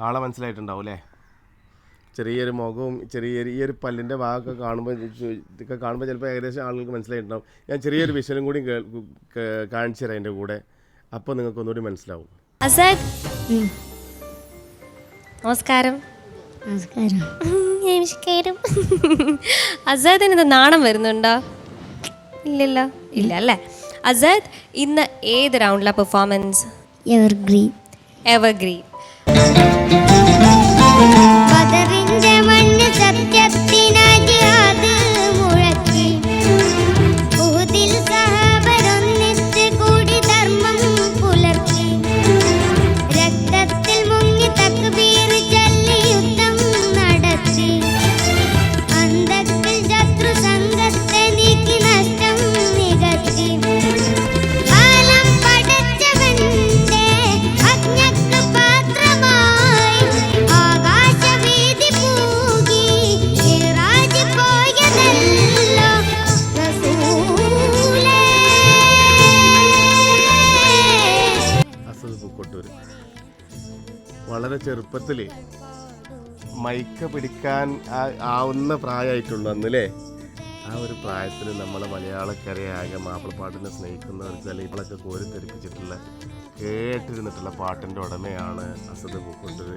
ആളെ മനസ്സിലായിട്ടുണ്ടാവും അല്ലേ ചെറിയൊരു മുഖവും ചെറിയ ഈ ഒരു പല്ലിന്റെ ഭാഗമൊക്കെ കാണുമ്പോൾ ഇതൊക്കെ കാണുമ്പോൾ ചിലപ്പോൾ ഏകദേശം ആളുകൾക്ക് മനസ്സിലായിട്ടുണ്ടാവും. ഞാൻ ചെറിയൊരു വിഷയം കൂടി കാണിച്ചു തരാം എന്റെ കൂടെ. അപ്പോൾ നിങ്ങൾക്ക് ഒന്നുകൂടി മനസ്സിലാവും. അസാദ് നമസ്കാരം. നമസ്കാരം. നമസ്കാരം. അസാദിന് ഇത് നാണം വരുന്നുണ്ടോ? ഇല്ലല്ല. ഇല്ല. അല്ലേ അസാദ് ഇന്ന് ഏത് റൗണ്ടിലാണ് performance evergreen evergreen Thank you. Pookkottur വളരെ ചെറുപ്പത്തിൽ മൈക്ക പിടിക്കാൻ ആവുന്ന പ്രായമായിട്ടുള്ളൂ അന്നല്ലേ ആ ഒരു പ്രായത്തിൽ നമ്മളെ മലയാളക്കരയാകെ മാപ്പിളപ്പാട്ടിനെ സ്നേഹിക്കുന്നവർക്ക് അല്ലെങ്കിൽ ഇപ്പോഴൊക്കെ കോരിത്തെരിപ്പിച്ചിട്ടുള്ള കേട്ടിരുന്നിട്ടുള്ള പാട്ടിന്റെ ഉടമയാണ് അസദ് പൂക്കോട്ടൂർ